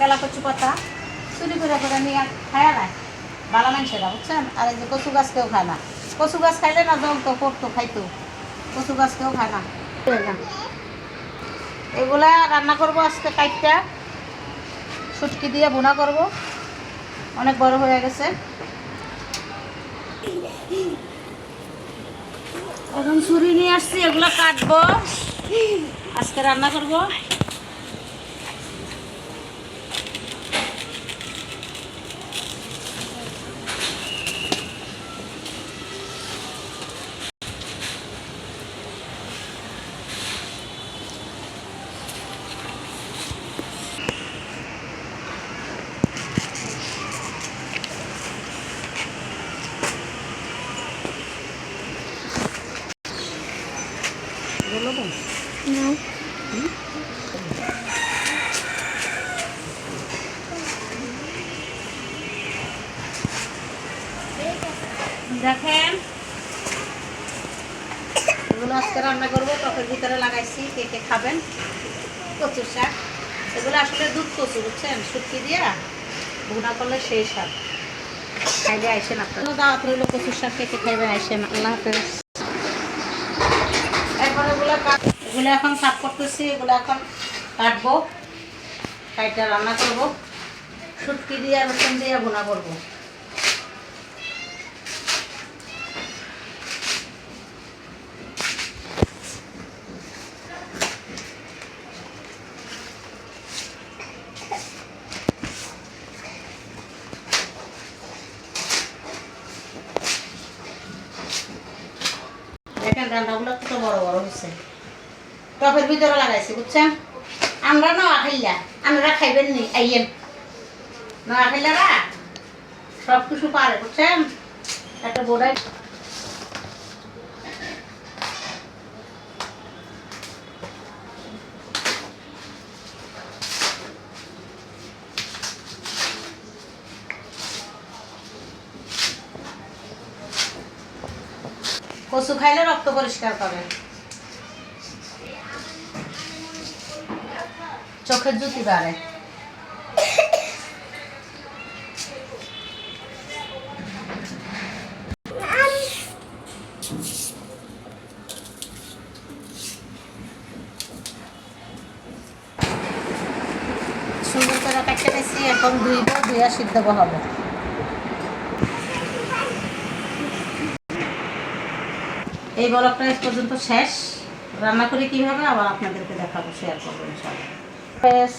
কেলা কচু পাতা চুরি করে করে নিয়ে খায় না ভালো মানুষেরা বুঝছেন? আর এই যে কচু গাছ কেউ খায় না। কচু গাছ খাইলে না জল তো করতো খাইতো কচু গাছ কেউ খায় না। এগুলা রান্না করব আজকে কাইটটা। শুটকি দিয়ে বোনা করব। অনেক বড় হয়ে গেছে। এখন ছুরি নিয়ে আসছি, এগুলো কাটবো। আজকে রান্না করব। বলব দেখেন। এগুলো আজকে রান্না করব, টকের ভিতরে লাগাইছি, কে কে খাবেন? কচুর শাক। এগুলো আসলে দুধ কচু, বুঝছেন? শুটকি দিয়া ভুনা করলে সেই শাক খাইলে আইসেন আপনার। দাওয়াত রইল কচুর শাক, কে কে খাইবেন আইসেন। আল্লাহ হাফেজ। এগুলো এখন সাফ করতেছি, এগুলো এখন কাটবো। কাইটা রান্না করব। শুটকি দিয়ে রসুন দিয়ে ভুনা করব। দেখেন, রান্নাগুলো কত বড় বড় হয়েছে টপের ভিতরে লাগাইছি, বুঝছেন? আমরা না খাইলা, আমরা খাইবেন নি, আইয়েন। না খাইলারা সব কিছু পারে, বুঝছেন? একটা বোড়াই কচু খাইলে রক্ত পরিষ্কার করে। চোখের জুতি বাড়ে। সুন্দর করে কাটতে পেয়েছি এখন ধুইব, ধুইয়া সিদ্ধ বহাবো এই বলকটা এস পর্যন্ত শেষ। রান্না করে কীভাবে? আবার আপনাদেরকে দেখাবো শেয়ার করব ইনশাআল্লাহ। বেশ